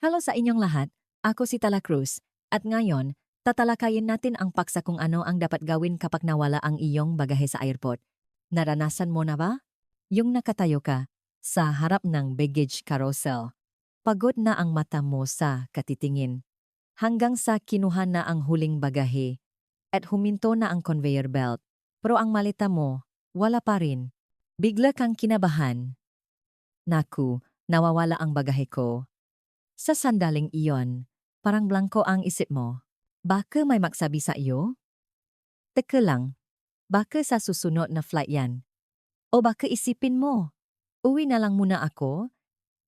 Hello sa inyong lahat, ako si Tala Cruz, at ngayon, tatalakayin natin ang paksa kung ano ang dapat gawin kapag nawala ang iyong bagahe sa airport. Naranasan mo na ba? Yung nakatayo ka sa harap ng baggage carousel. Pagod na ang mata mo sa katitingin. Hanggang sa kinuha na ang huling bagahe at huminto na ang conveyor belt. Pero ang malita mo, wala pa rin. Bigla kang kinabahan. Naku, nawawala ang bagahe ko. Sa sandaling iyon, parang blanco ang isip mo. Baka may magsabi sa iyo? Teka lang, baka sa susunod na flight yan. O baka isipin mo, uwi na lang muna ako?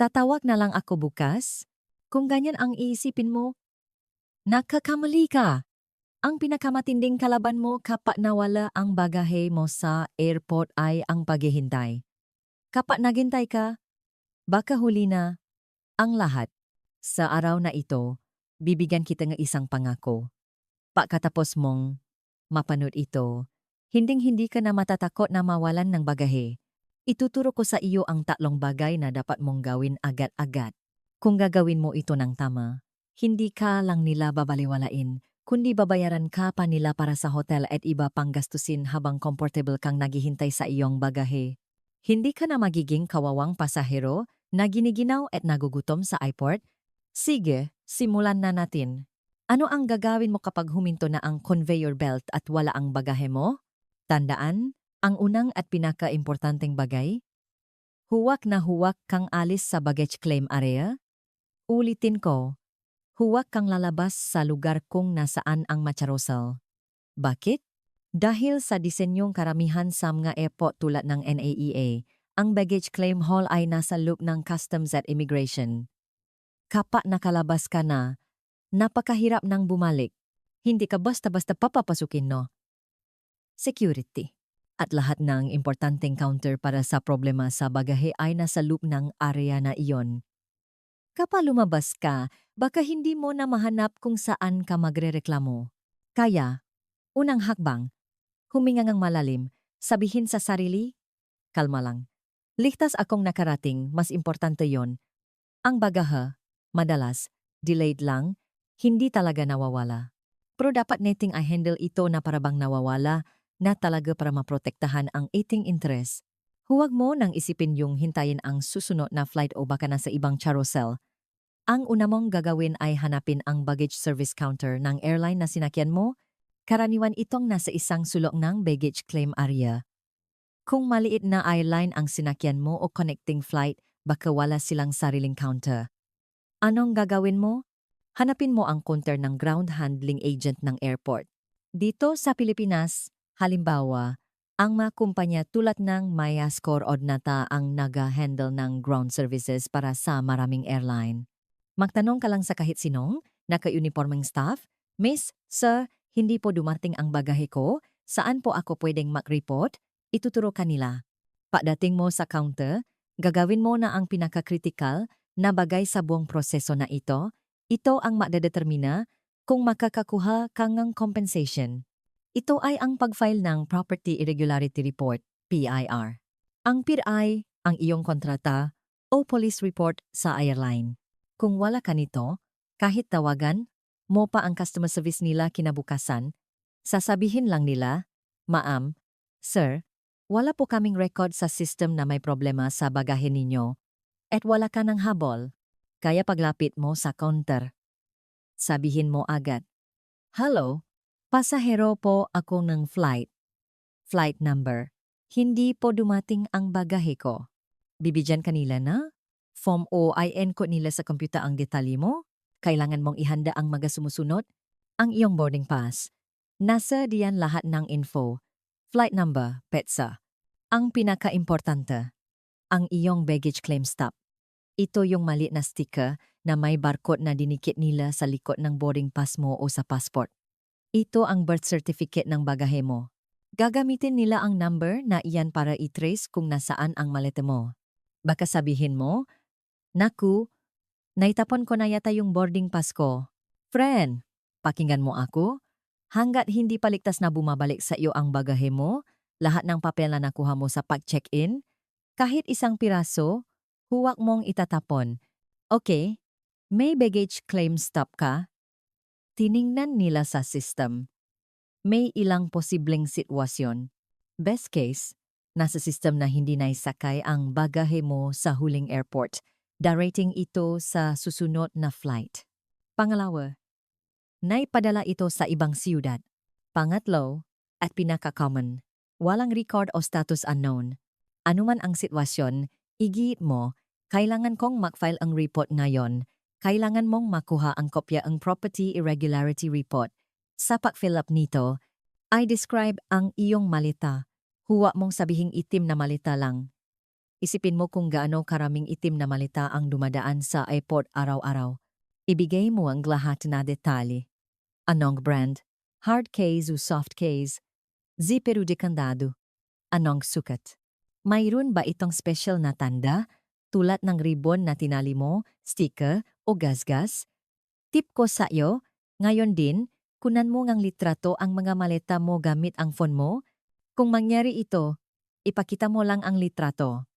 Tatawag na lang ako bukas? Kung ganyan ang iisipin mo, nakakamali ka. Ang pinakamatinding kalaban mo kapag nawala ang bagahe mo sa airport ay ang paghihintay. Kapag naghintay ka, baka huli na ang lahat. Sa araw na ito, bibigyan kita ng isang pangako. Pagkatapos mong mapanood ito, hinding-hindi ka na matatakot na mawalan ng bagahe. Ituturo ko sa iyo ang tatlong bagay na dapat mong gawin agad-agad. Kung gagawin mo ito ng tama, hindi ka lang nila babaliwalain, kundi babayaran ka pa nila para sa hotel at iba pang gastusin habang comfortable kang naghihintay sa iyong bagahe. Hindi ka na magiging kawawang pasahero na giniginaw at nagugutom sa airport Sige, simulan na natin. Ano ang gagawin mo kapag huminto na ang conveyor belt at wala ang bagahe mo? Tandaan, ang unang at pinaka-importanteng bagay? Huwak na huwak kang alis sa baggage claim area? Ulitin ko, huwak kang lalabas sa lugar kung nasaan ang macharosal. Bakit? Dahil sa disenyong karamihan sa mga airport tulad ng NAEA, ang baggage claim hall ay nasa loop ng Customs at Immigration kapag nakalabas ka na, napakahirap nang bumalik. Hindi ka basta-basta papapasukin, no? Security. At lahat ng importanteng counter para sa problema sa bagahe ay nasa loop ng area na iyon. Kapag lumabas ka, baka hindi mo na mahanap kung saan ka magrereklamo. Kaya, unang hakbang, huminga ng malalim, sabihin sa sarili, kalma lang. Ligtas akong nakarating, mas importante yon. Ang bagahe, madalas, delayed lang, hindi talaga nawawala. Pero dapat nating i-handle ito na parabang nawawala na talaga para maprotektahan ang ating interest. Huwag mo nang isipin yung hintayin ang susunod na flight o baka nasa ibang carousel. Ang una mong gagawin ay hanapin ang baggage service counter ng airline na sinakyan mo. Karaniwan itong nasa isang sulok ng baggage claim area. Kung maliit na airline ang sinakyan mo o connecting flight, baka wala silang sariling counter. Anong gagawin mo? Hanapin mo ang counter ng ground handling agent ng airport. Dito sa Pilipinas, halimbawa, ang mga kumpanya tulad ng Maya Score Odnata ang naga-handle ng ground services para sa maraming airline. Magtanong ka lang sa kahit sinong, naka-uniforming staff, Miss, Sir, hindi po dumating ang bagahe ko, saan po ako pwedeng mag-report? Ituturo kanila. Pagdating mo sa counter, gagawin mo na ang pinaka-critical na bagay sa buong proseso na ito, ito ang magdedetermina kung makakakuha kang ng compensation. Ito ay ang pag-file ng Property Irregularity Report, PIR. Ang PIR ang iyong kontrata o police report sa airline. Kung wala ka nito, kahit tawagan mo pa ang customer service nila kinabukasan, sasabihin lang nila, Maam, Sir, wala po kaming record sa system na may problema sa bagahe ninyo at wala ka ng habol, kaya paglapit mo sa counter. Sabihin mo agad, Hello, pasahero po ako ng flight. Flight number. Hindi po dumating ang bagahe ko. Bibigyan kanila na? Form OIN ko nila sa kompyuta ang detalye mo? Kailangan mong ihanda ang mga sumusunod? Ang iyong boarding pass. Nasa diyan lahat ng info. Flight number, PETSA. Ang pinaka-importante, ang iyong baggage claim stop. Ito yung maliit na sticker na may barcode na dinikit nila sa likod ng boarding pass mo o sa passport. Ito ang birth certificate ng bagahe mo. Gagamitin nila ang number na iyan para i-trace kung nasaan ang malete mo. Baka sabihin mo, Naku, naitapon ko na yata yung boarding pass ko. Friend, pakinggan mo ako. Hanggat hindi paligtas na bumabalik sa iyo ang bagahe mo, lahat ng papel na nakuha mo sa pag-check-in, kahit isang piraso, huwag mong itatapon. Okay? May baggage claim stop ka? Tiningnan nila sa system. May ilang posibleng sitwasyon. Best case, nasa system na hindi naisakay ang bagahe mo sa huling airport. Darating ito sa susunod na flight. Pangalawa, naipadala ito sa ibang siyudad. Pangatlo, at pinaka-common, walang record o status unknown. Anuman ang sitwasyon, igiit mo, kailangan kong mag-file ang report ngayon. Kailangan mong makuha ang kopya ang Property Irregularity Report. Sa pag-fill up nito, I describe ang iyong malita. Huwa mong sabihing itim na malita lang. Isipin mo kung gaano karaming itim na malita ang dumadaan sa airport araw-araw. Ibigay mo ang lahat na detalye. Anong brand? Hard case o soft case? Zipper o dekandado? Anong sukat? Mayroon ba itong special na tanda? Tulad ng ribbon na tinali mo, sticker o gasgas? Tip ko sa iyo, ngayon din, kunan mo ngang litrato ang mga maleta mo gamit ang phone mo. Kung mangyari ito, ipakita mo lang ang litrato.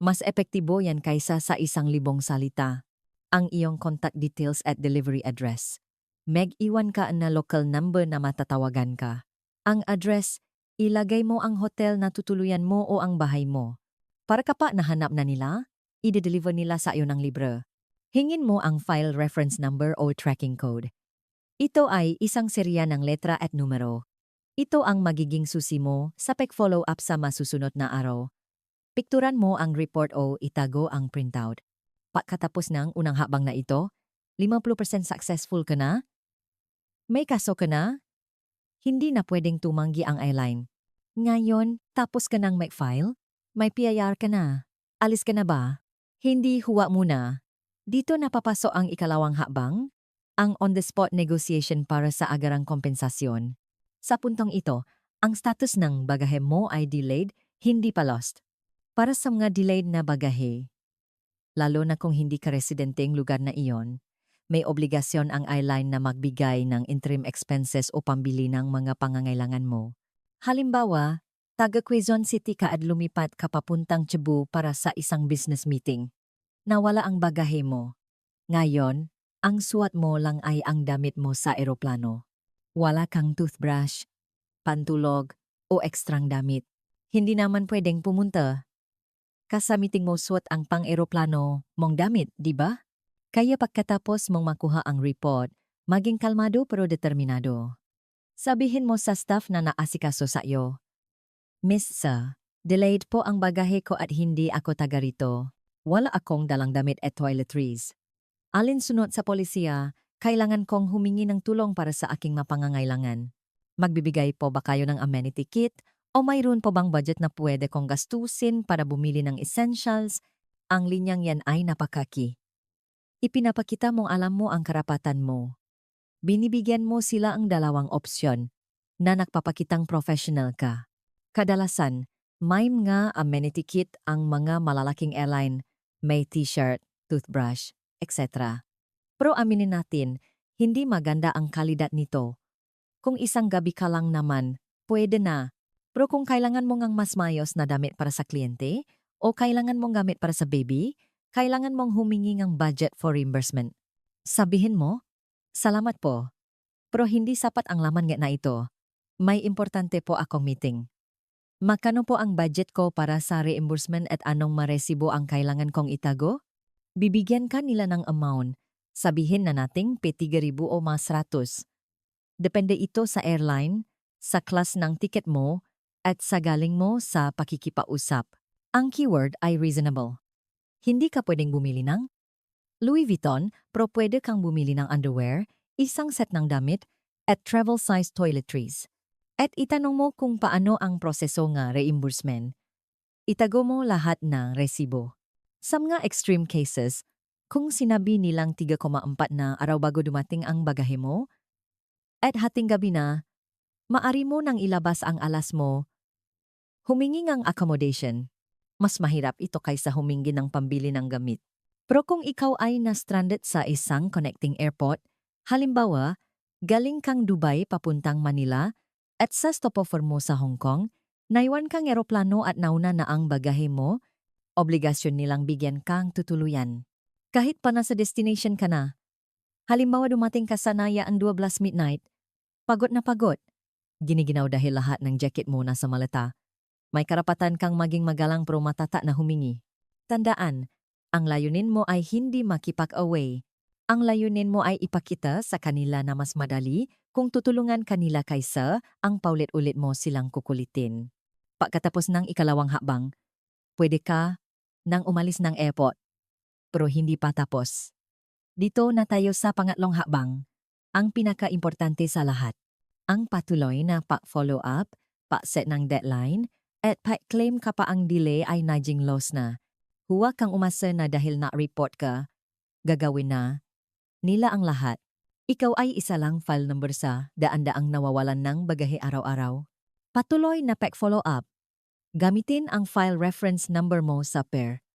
Mas epektibo yan kaysa sa isang libong salita. Ang iyong contact details at delivery address. Meg-iwan ka na local number na matatawagan ka. Ang address, ilagay mo ang hotel na tutuluyan mo o ang bahay mo. Para ka pa nahanap na nila, i-deliver nila sa iyo ng libre. Hingin mo ang file reference number o tracking code. Ito ay isang serya ng letra at numero. Ito ang magiging susi mo sa pag-follow up sa masusunod na araw. Pikturan mo ang report o itago ang printout. Pagkatapos ng unang habang na ito, 50% successful ka na? May kaso ka na? Hindi na pwedeng tumanggi ang airline. Ngayon, tapos ka nang mag-file? May PIR ka na. Alis ka na ba? Hindi huwa muna. Dito napapasok ang ikalawang habang, ang on-the-spot negotiation para sa agarang kompensasyon. Sa puntong ito, ang status ng bagahe mo ay delayed, hindi pa lost. Para sa mga delayed na bagahe, lalo na kung hindi ka residenteng lugar na iyon, may obligasyon ang airline na magbigay ng interim expenses o pambili ng mga pangangailangan mo. Halimbawa, taga Quezon City ka at lumipat ka papuntang Cebu para sa isang business meeting. Nawala ang bagahe mo. Ngayon, ang suot mo lang ay ang damit mo sa eroplano. Wala kang toothbrush, pantulog, o ekstrang damit. Hindi naman pwedeng pumunta. Kasamiting mo suot ang pang-eroplano mong damit, di ba? Kaya pagkatapos mong makuha ang report, maging kalmado pero determinado. Sabihin mo sa staff na naasikaso sa iyo, Miss Sir, delayed po ang bagahe ko at hindi ako taga rito. Wala akong dalang damit at toiletries. Alinsunod sa polisiya, kailangan kong humingi ng tulong para sa aking mapangangailangan. Magbibigay po ba kayo ng amenity kit o mayroon po bang budget na pwede kong gastusin para bumili ng essentials? Ang linyang yan ay napakaki. Ipinapakita mong alam mo ang karapatan mo. Binibigyan mo sila ang dalawang opsyon na nagpapakitang professional ka. Kadalasan, may mga amenity kit ang mga malalaking airline, may t-shirt, toothbrush, etc. Pero aminin natin, hindi maganda ang kalidad nito. Kung isang gabi ka lang naman, pwede na. Pero kung kailangan mo ngang mas mayos na damit para sa kliyente, o kailangan mong gamit para sa baby, kailangan mong humingi ng budget for reimbursement. Sabihin mo, salamat po. Pero hindi sapat ang laman nga na ito. May importante po akong meeting. Makano po ang budget ko para sa reimbursement at anong maresibo ang kailangan kong itago? Bibigyan ka nila ng amount. Sabihin na nating 50,000 o mas ratos. Depende ito sa airline, sa class ng ticket mo, at sa galing mo sa pakikipausap. Ang keyword ay reasonable. Hindi ka pwedeng bumili ng Louis Vuitton, pero pwede kang bumili ng underwear, isang set ng damit, at travel-size toiletries. At itanong mo kung paano ang proseso nga reimbursement. Itago mo lahat ng resibo. Sa mga extreme cases, kung sinabi nilang 3,4 na araw bago dumating ang bagahe mo, at hating gabi na, maari mo nang ilabas ang alas mo Humingi ng accommodation. Mas mahirap ito kaysa humingi ng pambili ng gamit. Pero kung ikaw ay na-stranded sa isang connecting airport, halimbawa, galing kang Dubai papuntang Manila at sa stopover mo sa Hong Kong, naiwan kang eroplano at nauna na ang bagahe mo, obligasyon nilang bigyan kang tutuluyan. Kahit pa nasa destination ka na, halimbawa dumating ka sa Naya ang 12 midnight, pagod na pagod. Giniginaw dahil lahat ng jacket mo nasa maleta. May karapatan kang maging magalang pero matata na humingi. Tandaan, ang layunin mo ay hindi makipag-away. Ang layunin mo ay ipakita sa kanila na mas madali kung tutulungan kanila kaysa ang paulit-ulit mo silang kukulitin. Pagkatapos ng ikalawang habang, pwede ka nang umalis ng airport. Pero hindi pa tapos. Dito na tayo sa pangatlong habang, ang pinaka-importante sa lahat. Ang patuloy na pa-follow up, pa-set ng deadline, at pa-claim ka pa ang delay ay naging loss na. Huwag kang umasa na dahil na-report ka, gagawin na. Nila ang lahat. Ikaw ay isa lang file number sa daan-daang nawawalan ng bagahe araw-araw. Patuloy na pack-follow up. Gamitin ang file reference number mo sa pair.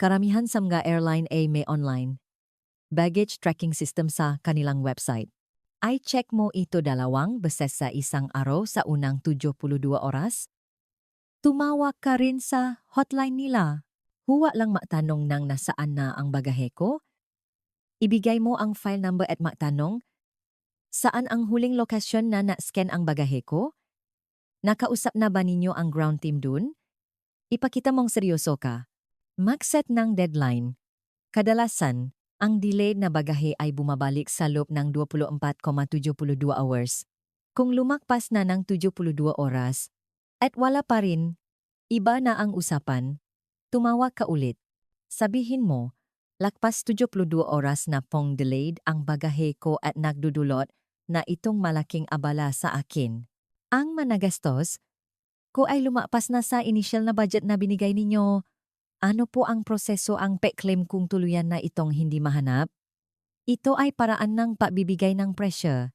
Karamihan sa mga airline ay may online baggage tracking system sa kanilang website. Ay check mo ito dalawang beses sa isang araw sa unang 72 oras. Tumawag ka rin sa hotline nila. Huwa lang matanong nang nasaan na ang bagahe ko. Ibigay mo ang file number at matanong, saan ang huling lokasyon na na-scan ang bagahe ko? Nakausap na ba ninyo ang ground team dun? Ipakita mong seryoso ka. Mag-set ng deadline. Kadalasan, ang delayed na bagahe ay bumabalik sa loob ng 24,72 hours. Kung lumakpas na ng 72 oras at wala pa rin, iba na ang usapan, tumawag ka ulit. Sabihin mo, lakpas 72 oras na pong delayed ang bagahe ko at nagdudulot na itong malaking abala sa akin. Ang managastos, ko ay lumapas na sa initial na budget na binigay ninyo, ano po ang proseso ang pe-claim kung tuluyan na itong hindi mahanap? Ito ay paraan ng pabibigay ng presyo.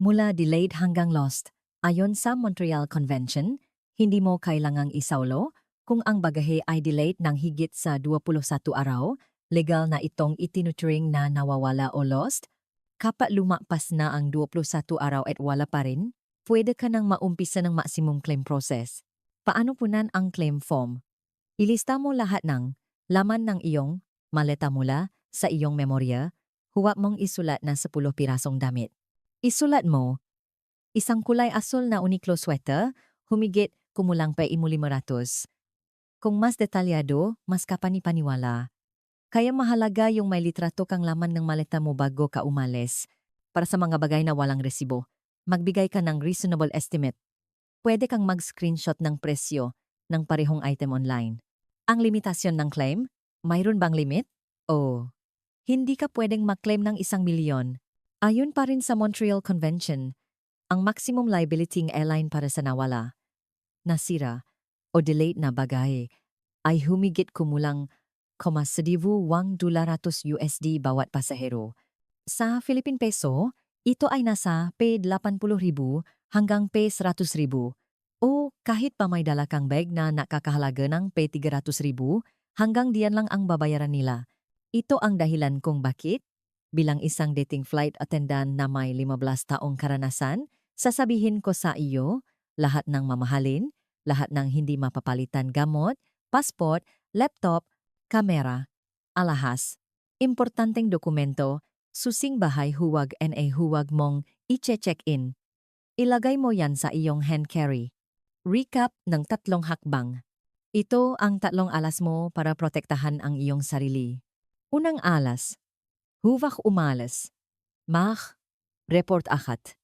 Mula delayed hanggang lost. Ayon sa Montreal Convention, hindi mo kailangang isaulo kung ang bagahe ay delayed ng higit sa 21 araw, legal na itong itinuturing na nawawala o lost. Kapag lumapas na ang 21 araw at wala pa rin, pwede ka nang maumpisa ng maximum claim process. Paano punan ang claim form? Ilista mo lahat ng laman ng iyong maleta mula sa iyong memorya, huwag mong isulat na 10 pirasong damit. Isulat mo, isang kulay asul na Uniqlo sweater, humigit kumulang pa imuli-maratos. Kung mas detalyado, mas kapanipaniwala. Kaya mahalaga yung may litrato kang laman ng maleta mo bago ka umalis. Para sa mga bagay na walang resibo, magbigay ka ng reasonable estimate. Pwede kang mag-screenshot ng presyo ng parehong item online. Ang limitasyon ng claim? Mayroon bang limit? O, hindi ka pwedeng mag-claim ng isang milyon. Ayon pa rin sa Montreal Convention, ang maximum liability ng airline para sa nawala, nasira, o delayed na bagay ay humigit kumulang 0.1 dolaratos USD bawat pasahero. Sa Philippine Peso, ito ay nasa P80,000 hanggang P100,000 o kahit pa may dala kang bag na nakakahalaga ng P300,000 hanggang diyan lang ang babayaran nila. Ito ang dahilan kung bakit, bilang isang dating flight attendant na may 15 taong karanasan, sasabihin ko sa iyo, lahat ng mamahalin, lahat ng hindi mapapalitan gamot, passport, laptop, kamera, alahas, importanteng dokumento, susing bahay huwag NA huwag mong i-check-in. Ilagay mo yan sa iyong hand carry. Recap ng tatlong hakbang. Ito ang tatlong alas mo para protektahan ang iyong sarili. Unang alas. Huvak umalas. Mach. Report akat.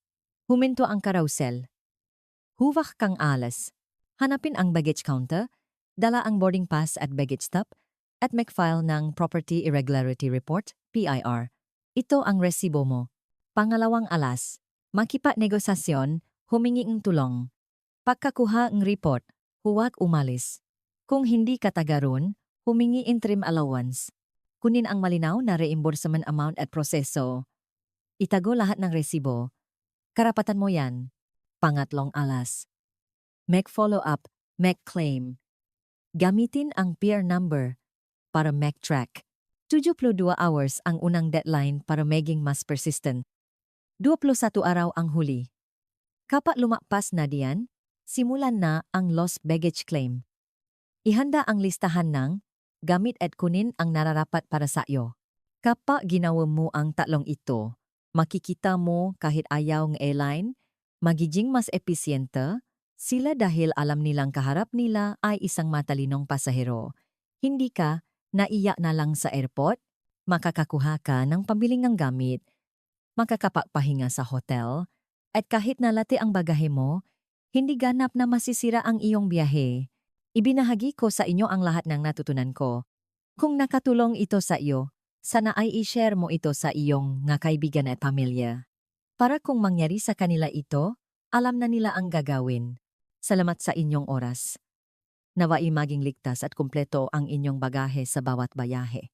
Huminto ang carousel. Huvak kang alas. Hanapin ang baggage counter, dala ang boarding pass at baggage stop, at make-file ng Property Irregularity Report, PIR. Ito ang resibo mo. Pangalawang alas. Makipa-negosasyon, humingi ng tulong. Pagkakuha ng report, huwag umalis. Kung hindi katagaron, humingi interim allowance. Kunin ang malinaw na reimbursement amount at proseso. Itago lahat ng resibo. Karapatan mo yan. Pangatlong alas. Make follow-up, make claim. Gamitin ang peer number para make track. 72 hours ang unang deadline para maging mas persistent. 21 araw ang huli. Kapag lumakpas na diyan, simulan na ang lost baggage claim. Ihanda ang listahan ng gamit at kunin ang nararapat para sa iyo. Kapag ginawa mo ang tatlong ito, makikita mo kahit ayaw ng airline, magiging mas episyente sila dahil alam nilang kaharap nila ay isang matalinong pasahero. Hindi ka naiyak na lang sa airport, makakakuha ka ng pambiling ng gamit, makakapagpahinga sa hotel, at kahit nalate ang bagahe mo, hindi ganap na masisira ang iyong biyahe. Ibinahagi ko sa inyo ang lahat ng natutunan ko. Kung nakatulong ito sa iyo, sana ay i-share mo ito sa iyong nga kaibigan at pamilya. Para kung mangyari sa kanila ito, alam na nila ang gagawin. Salamat sa inyong oras. Nawai maging ligtas at kumpleto ang inyong bagahe sa bawat bayahe.